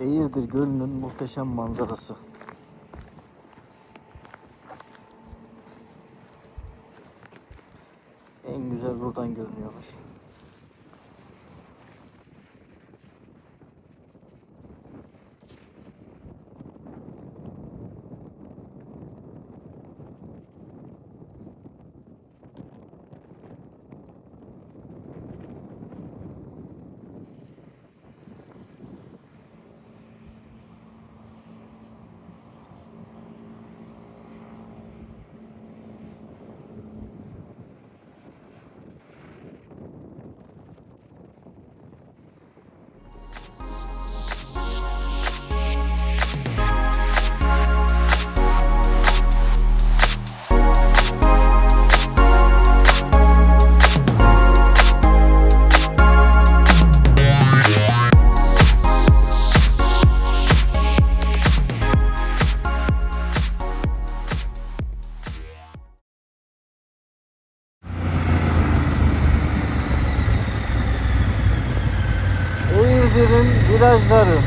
Bedir Gölü'nün muhteşem manzarası. En güzel buradan görünüyormuş. Şehrin virajları.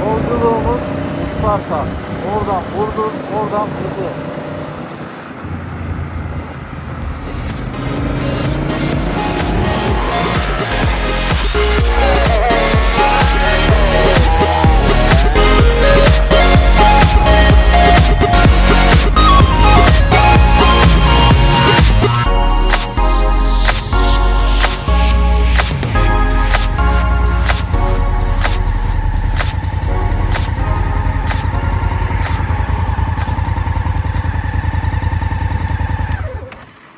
Yolculuğumuz Isparta. Oradan Burdur, oradan Fethiye.